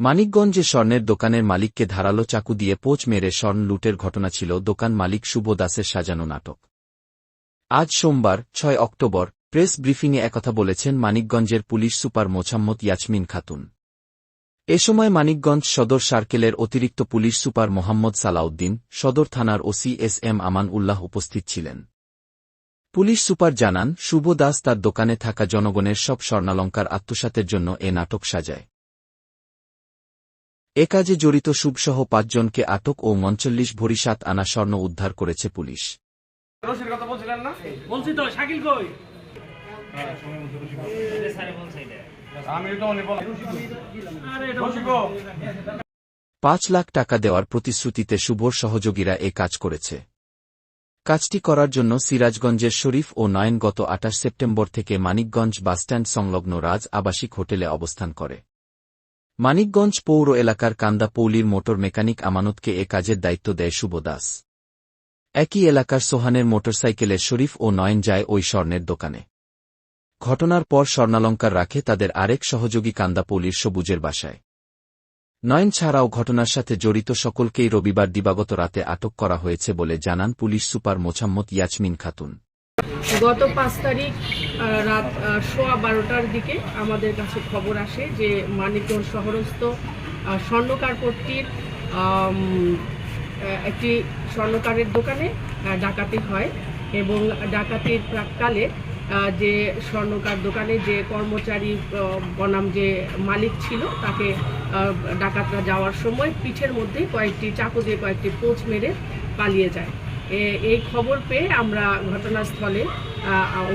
মানিকগঞ্জে স্বর্ণের দোকানের মালিককে ধারালো চাকু দিয়ে পোচ মেরে স্বর্ণ লুটের ঘটনা ছিল দোকান মালিক শুভ দাসের সাজানো নাটক। আজ সোমবার, ছয় অক্টোবর, প্রেস ব্রিফিংয়ে একথা বলেছেন মানিকগঞ্জের পুলিশ সুপার মোছাম্মদ ইয়াসমিন খাতুন। এ সময় মানিকগঞ্জ সদর সার্কেলের অতিরিক্ত পুলিশ সুপার মোহাম্মদ সালাউদ্দিন, সদর থানার OC S M Aman Ullah উপস্থিত ছিলেন। পুলিশ সুপার জানান শুভ দাস তার দোকানে থাকা জনগণের সব স্বর্ণালঙ্কার আত্মসাতের জন্য এ নাটক সাজায়। এ কাজে জড়িত শুভসহ পাঁচজনকে আটক ও মঞ্চল্লিশ ভরি সাত আনা স্বর্ণ উদ্ধার করেছে পুলিশ। রশিকো পাঁচ লাখ টাকা দেওয়ার প্রতিশ্রুতিতে শুভর সহযোগীরা এ কাজ করেছে। কাজটি করার জন্য সিরাজগঞ্জের শরীফ ও নয়ন গত আঠাশ সেপ্টেম্বর থেকে মানিকগঞ্জ বাসস্ট্যান্ড সংলগ্ন রাজ আবাসিক হোটেলে অবস্থান করে। মানিকগঞ্জ পৌর এলাকার কান্দা পৌলির মোটর মেকানিক আমানতকে এ কাজের দায়িত্ব দেয় শুভ দাস। একই এলাকার সোহানের মোটরসাইকেলে শরীফ ও নয়ন যায় ওই স্বর্ণের দোকানে। ঘটনার পর স্বর্ণালঙ্কার রাখে তাদের আরেক সহযোগী কান্দাপৌলির সবুজের বাসায়। নয়ন ছাড়াও ঘটনার সাথে জড়িত সকলকেই রবিবার দিবাগত রাতে আটক করা হয়েছে বলে জানান পুলিশ সুপার মোছাম্মদ ইয়াসমিন খাতুন। গত পাঁচ তারিখ রাত সোয়া বারোটার দিকে আমাদের কাছে খবর আসে যে মানিকগঞ্জ শহরস্থ আহ, স্বর্ণকার পট্টির আহ, একটি স্বর্ণকারের দোকানে ডাকাতি হয় এবং ডাকাতির প্রাককালে যে স্বর্ণকার দোকানে যে কর্মচারী বনাম যে মালিক ছিল, তাকে ডাকাতরা যাওয়ার সময় পিঠের মধ্যে কয়েকটি চাকু দিয়ে কয়েকটি পোচ মেরে পালিয়ে যায়। এই খবর পেয়ে আমরা ঘটনাস্থলে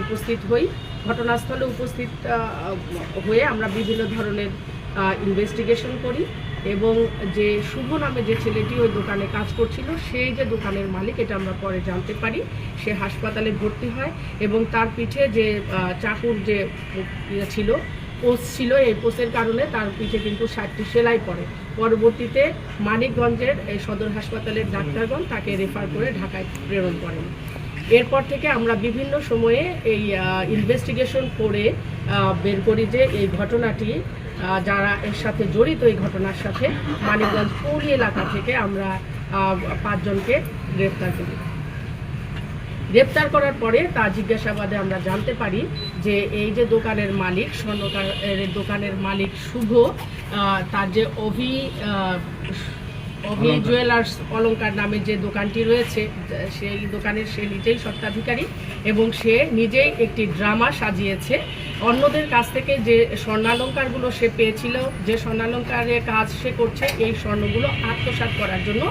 উপস্থিত হই। ঘটনাস্থলে উপস্থিত হয়ে আমরা বিভিন্ন ধরনের ইনভেস্টিগেশন করি। এবং যে শুভ নামে যে ছেলেটি ওই দোকানে কাজ করছিল, সেই যে দোকানের মালিক, এটা আমরা পরে জানতে পারি, সে হাসপাতালে ভর্তি হয় এবং তার পিঠে যে চাকুর যে ইয়ে ছিল পোস্ট ছিল, এই পোস্টের কারণে তার পিঠে কিন্তু ষাটটি সেলাই পড়ে। পরবর্তীতে মানিকগঞ্জের এই সদর হাসপাতালের ডাক্তারগণ তাকে রেফার করে ঢাকায় প্রেরণ করেন। এরপর থেকে আমরা বিভিন্ন সময়ে এই ইনভেস্টিগেশন করে বের করি যে এই ঘটনাটি যারা এর সাথে জড়িত এই ঘটনার সাথে মানিকগঞ্জ পৌলি এলাকা থেকে আমরা পাঁচজনকে গ্রেফতার করি। গ্রেপ্তার করার পরে তার জিজ্ঞাসাবাদে আমরা জানতে পারি যে এই যে দোকানের মালিক স্বর্ণকারের দোকানের মালিক শুভ তার যে অভি অভি জুয়েলার্স অলঙ্কার নামে যে দোকানটি রয়েছে সেই দোকানের সে নিজেই স্বত্বাধিকারী এবং সে নিজেই একটি ড্রামা সাজিয়েছে। অন্যদের কাছ থেকে যে স্বর্ণালঙ্কারগুলো সে পেয়েছিল, যে স্বর্ণালঙ্কারের কাজ সে করছে, এই স্বর্ণগুলো আত্মসাৎ করার জন্য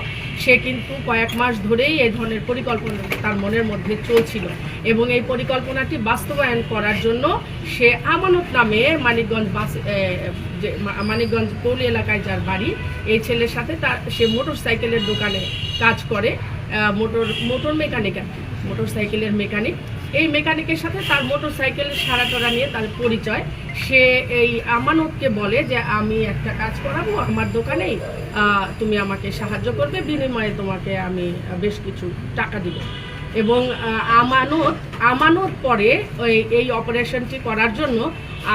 সে কিন্তু কয়েক মাস ধরেই এই ধরনের পরিকল্পনা তার মনের মধ্যে চলছিল এবং এই পরিকল্পনাটি বাস্তবায়ন করার জন্য সে আমানত নামে মানিকগঞ্জ বাস যে মানিকগঞ্জ পৌলি এলাকায় যার বাড়ি, এই ছেলের সাথে তার, সে মোটর সাইকেলের দোকানে কাজ করে মোটর মোটর মেকানিক আর মোটর সাইকেলের মেকানিক। এই মেকানিকের সাথে তার মোটর সাইকেল সারাটোরা নিয়ে তার পরিচয়। সে এই আমানতকে বলে যে, আমি একটা কাজ করাবো, আমার দোকানেই তুমি আমাকে সাহায্য করবে, বিনিময়ে তোমাকে আমি বেশ কিছু টাকা দিব। এবং আমানত আমানত পরে এই অপারেশনটি করার জন্য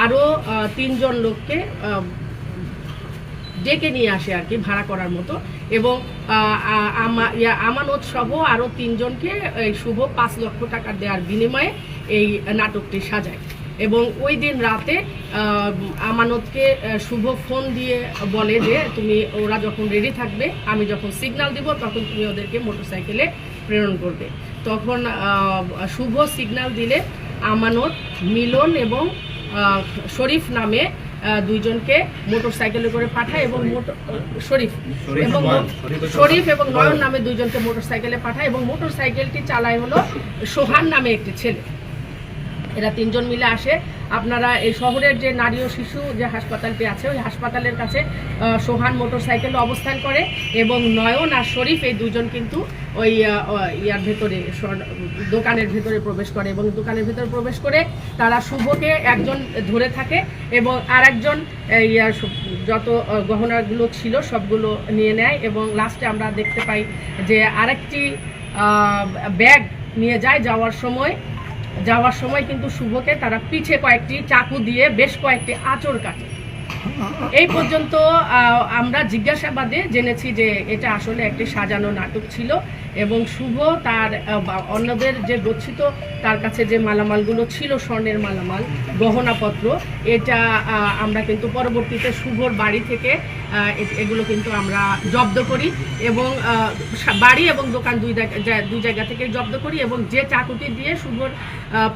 আরও তিনজন লোককে ডেকে নিয়ে আসে আর কি ভাড়া করার মতো। এবং আমানত সহ আরও তিনজনকে এই শুভ পাঁচ লক্ষ টাকা দেওয়ার বিনিময়ে এই নাটকটি সাজায়। এবং ওই দিন রাতে আমানতকে শুভ ফোন দিয়ে বলে যে, তুমি, ওরা যখন রেডি থাকবে, আমি যখন সিগনাল দিব, তখন তুমি ওদেরকে মোটরসাইকেলে প্রেরণ করবে। তখন শুভ সিগনাল দিলে আমানত মিলন এবং শরীফ নামে দুইজনকে মোটর সাইকেলে করে পাঠায় এবং মোটর শরীফ এবং শরীফ এবং নয়ন। নামে দুইজনকে মোটর সাইকেলে পাঠায় এবং মোটর সাইকেলটি চালায় হলো সোহান নামে একটি ছেলে। এরা তিনজন মিলে আসে। আপনারা এই শহরের যে নারী ও শিশু যে হাসপাতালটি আছে, ওই হাসপাতালের কাছে সোহান মোটর সাইকেলে অবস্থান করে এবং নয়ন আর শরীফ এই দুজন কিন্তু ওই ইয়ার ভেতরে দোকানের ভেতরে প্রবেশ করে এবং দোকানের ভেতরে প্রবেশ করে তারা শুভকে একজন ধরে থাকে এবং আর একজন যত গহনাগুলো ছিল সবগুলো নিয়ে নেয় এবং লাস্টে আমরা দেখতে পাই যে আরেকটি ব্যাগ নিয়ে যায় যাওয়ার সময় যাওয়ার সময় কিন্তু শুভকে তারা পিছে কয়েকটি চাকু দিয়ে বেশ কয়েকটি আচর কাটে। এই পর্যন্ত আমরা জিজ্ঞাসাবাদে জেনেছি যে এটা আসলে একটি সাজানো নাটক ছিল। এবং শুভ তার অন্যদের যে গচ্ছিত, তার কাছে যে মালামালগুলো ছিল, স্বর্ণের মালামাল, গহনাপত্র, এটা আমরা কিন্তু পরবর্তীতে শুভর বাড়ি থেকে এগুলো কিন্তু আমরা জব্দ করি এবং বাড়ি এবং দোকান দুই দুই জায়গা থেকে জব্দ করি এবং যে চাকুটি দিয়ে শুভর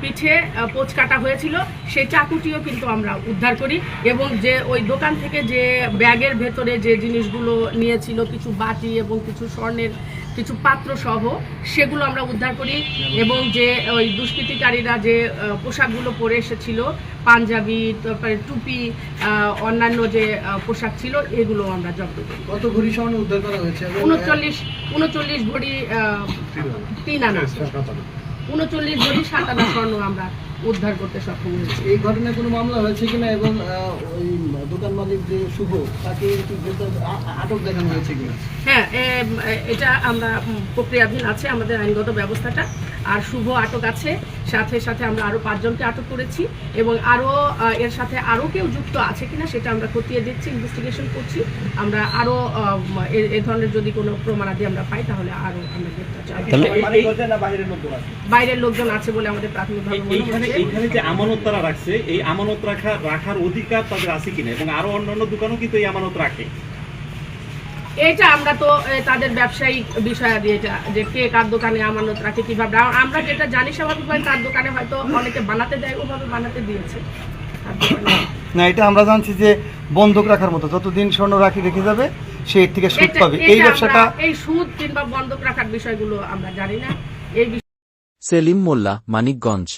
পিঠে পোঁচ কাটা হয়েছিল, সেই চাকুটিও কিন্তু আমরা উদ্ধার করি এবং যে ওই দোকান থেকে যে ব্যাগের ভেতরে যে জিনিসগুলো নিয়েছিল, কিছু বাটি এবং কিছু স্বর্ণের কিছু পাত্র সহ সেগুলো আমরা উদ্ধার করি এবং যে ওই দুষ্কৃতিকারীরা যে পোশাকগুলো পরে এসেছিল পাঞ্জাবি তারপরে টুপি অন্যান্য যে পোশাক ছিল এগুলো আমরা জব্দ করি। কত ঘড়ি সামনে উদ্ধার করা হয়েছে? উনচল্লিশ উনচল্লিশ ঘড়ি তিন আনা। উনচল্লিশ বডি সাতান্ন স্বর্ণ আমরা উদ্ধার করতে সক্ষম হয়েছি। এই ঘটনায় কোনো মামলা হয়েছে কিনা এবং ওই দোকান মালিক যে শুভ তাকে আটক দেখানো হয়েছে কিনা? হ্যাঁ এটা আমরা প্রক্রিয়াধীন আছে আমাদের আইনগত ব্যবস্থাটা। আর শুভ আটক আছে। সাথে সাথে আমরা আরও পাঁচজনকে আটক করেছি এবং আরও এর সাথে আরও কেউ যুক্ত আছে কিনা সেটা আমরা খতিয়ে দেখছি ইনভেস্টিগেশন করছি। আমরা আরও আহ, এ- ধরনের যদি কোনো প্রমাণাদি আমরা পাই তাহলে আরও আমরা গ্রেপ্তার বাইরের লোকজন আছে? বলে আমাদের প্রাথমিকভাবে মনে যে আমানত তারা রাখছে এই আমানত রাখা রাখার অধিকার তাদের আছে কিনা? এবং আরও অন্যান্য দোকানও কিন্তু এই আমানত রাখে। এইটা আমরা তো তাদের ব্যবসায়িক বিষয় দিয়ে এটা যে কে কার দোকানে আমানত রাখে কীভাবে আমরা যেটা জানি স্বাভাবিকভাবে তার দোকানে হয়তো অনেকে বানাতে দেয় ওভাবে বানাতে দিয়েছে। না এটা আমরা জানছি যে বন্ধক রাখার মতো যতদিন স্বর্ণ রাখি রেখে যাবে সে এর থেকে সুদ এটা- পাবে। এই ব্যবসাটা এই সুদ কিংবা বন্ধক রাখার বিষয়গুলো আমরা জানি না। এই সেলিম মোল্লা মানিকগঞ্জ।